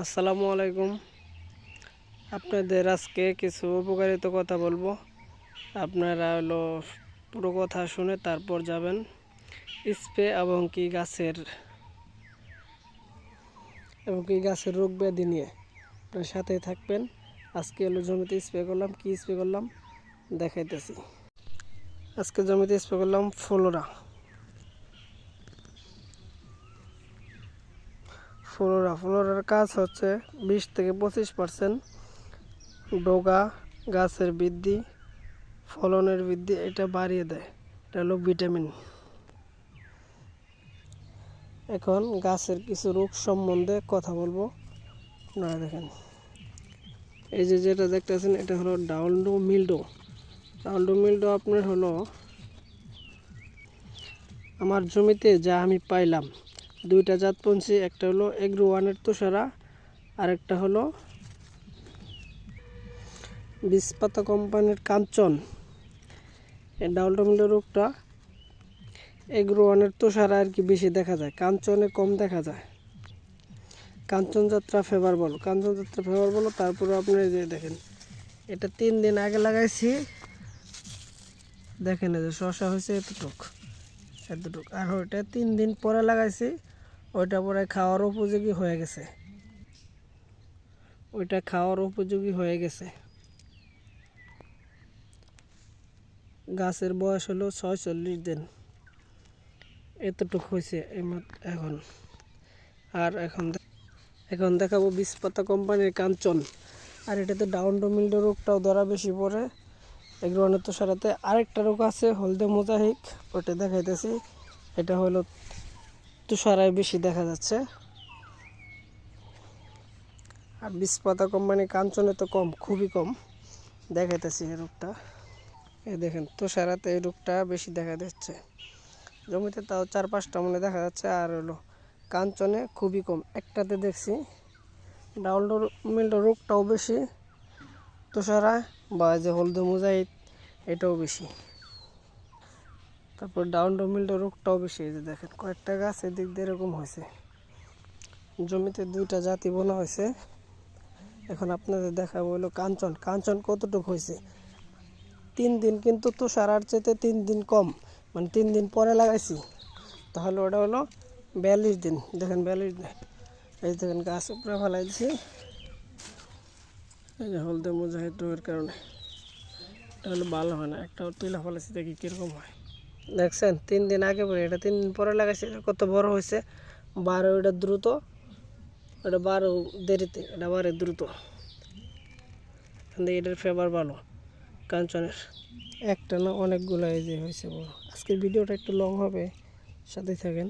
আসসালামু আলাইকুম। আপনাদের আজকে কিছু উপকারিত কথা বলব। আপনারা হলো পুরো কথা শুনে তারপর যাবেন। স্প্রে এবং কি গাছের, এবং কি গাছের রোগ ব্যাধি নিয়ে আপনার সাথেই থাকবেন। আজকে হলো জমিতে স্প্রে করলাম, কি স্প্রে করলাম দেখাইতেছি। আজকে জমিতে স্প্রে করলাম ফ্লোরা। ফ্লোরা, ফ্লোরার কাজ হচ্ছে বিশ থেকে পঁচিশ পার্সেন্ট ডোগা গাছের বৃদ্ধি, ফলনের বৃদ্ধি, এটা বাড়িয়ে দেয়। এটা হলো ভিটামিন। এখন গাছের কিছু রোগ সম্বন্ধে কথা বলব। আপনারা দেখেন। এই যে যেটা দেখতেছেন, এটা হলো ডাউনডো মিল্ডো ডাউনডো মিল্ডো আপনার হলো, আমার জমিতে যা আমি পাইলাম দুইটা জাত পঞ্চি, একটা হলো এগ্রো ওয়ানের তুষারা, আরেকটা হলো বিষপাতা কোম্পানির কাঞ্চন। এই ডাউলটমিলো রোগটা এগ্রো ওয়ানের তুষারা আর কি বেশি দেখা যায়, কাঞ্চনে কম দেখা যায়। কাঞ্চন যাত্রা ফেভার বলো, কাঞ্চন যাত্রা ফেভার বলো, তারপরে আপনি যে দেখেন, এটা তিন দিন আগে লাগাইছি। দেখেন যে শশা হয়েছে এতটুক এতটুক। আর ওইটা তিন দিন পরে লাগাইছি। ওইটা পরে খাওয়ার উপযোগী হয়ে গেছে। ওইটা খাওয়ার উপযোগী হয়ে গেছে। গাছের বয়স হলো ছয়চল্লিশ দিন। এতটুকু হয়েছে এখন। আর এখন এখন দেখাবো বিষপাতা কোম্পানির কাঞ্চন। আর এটাতে ডাউন ডোমিল্ডো রোগটাও ধরা বেশি পড়ে। এগুলো সারাতে আরেকটা রোগ আছে, হলদে মোজাহিক। ওটা দেখাইতেছি। এটা হলো তুষারায় বেশি দেখা যাচ্ছে। আর বিষপাতা কোম্পানি কাঞ্চনে তো কম, খুবই কম। দেখাইতেছি এই রোগটা এই দেখেন, তুষারাতে এই রোগটা বেশি দেখা যাচ্ছে। জমিতে তাও চার পাঁচটা মনে দেখা যাচ্ছে, আর হলো কাঞ্চনে খুবই কম। একটাতে দেখছি ডাউল মিল্ড রোগটাও বেশি, তুষারা বা যে হলদে মোজাইট এটাও বেশি। তারপর ডাউন ডমিল্ড রোগটাও বেশি যে দেখেন। কয়েকটা গাছ এদিক দিয়ে এরকম হয়েছে। জমিতে দুইটা জাতি বোনা হয়েছে। এখন আপনাদের দেখাবো হলো কাঞ্চন। কাঞ্চন কতটুকু হয়েছে? তিন দিন কিন্তু তুষারার চেতে তিন দিন কম। মানে তিন দিন পরে লাগাইছি। তাহলে ওটা হলো বিয়াল্লিশ দিন। দেখেন বিয়াল্লিশ দিন। এই দেখেন গাছ উপরে ফেলাই দিছি। এই যে হলদে মুজাহিদ রোগের কারণে। এটা হলো ভালো হয় না। একটা তুলা ফেলেছি দেখি কীরকম হয়। দেখছেন, তিন দিন আগে পরে, এটা তিন দিন পরে লাগাইছে কত বড় হয়েছে বারো, এটা দ্রুত, এটা বারো দেরিতে, এটা বারে দ্রুত। এটার ফেভার ভালো, কাঞ্চনের। একটা না অনেকগুলো এই যে হয়েছে বড়। আজকের ভিডিওটা একটু লং হবে সাথে থাকেন।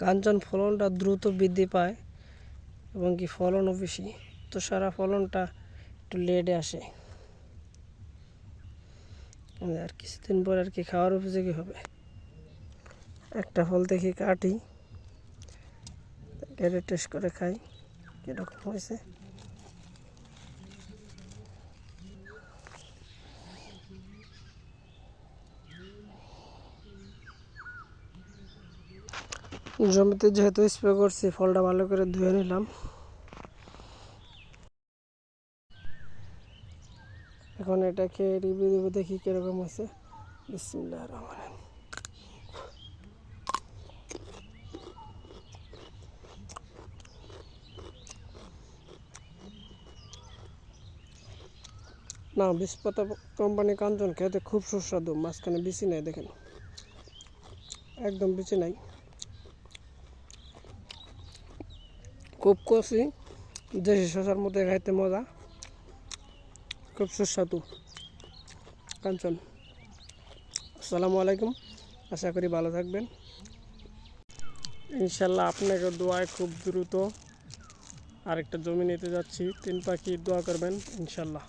কাঞ্চন ফলনটা দ্রুত বৃদ্ধি পায়, এবং কি ফলনও বেশি। তো সারা ফলনটা একটু লেটে আসে। আর কিছুদিন পর আর কি খাওয়ার উপযোগী হবে। একটা ফল দেখি কাটি কেটে টেস্ট করে খাই, কীরকম হয়েছে। জমিতে যেহেতু স্প্রে করছি, ফলটা ভালো করে ধুয়ে নিলাম। এখন এটা খেয়ে রিভিউ দেবো, দেখি কীরকম আছে বিসমিল্লাহ রহমান না বিষপাতা কোম্পানি কাঞ্চন খেতে খুব সুস্বাদু, মাঝখানে বিচি নাই, দেখেন। একদম বিচি নাই। খুব কষি, দেশি শশার মধ্যে খাইতে মজা। খুব সুস্বাদু কাঞ্চন আসসালামু আলাইকুম। আশা করি ভালো থাকবেন। ইনশাল্লাহ আপনাকে দোয়ায় খুব দ্রুত আরেকটা জমি নিতে যাচ্ছি। তিন পাখি দোয়া করবেন, ইনশাল্লাহ।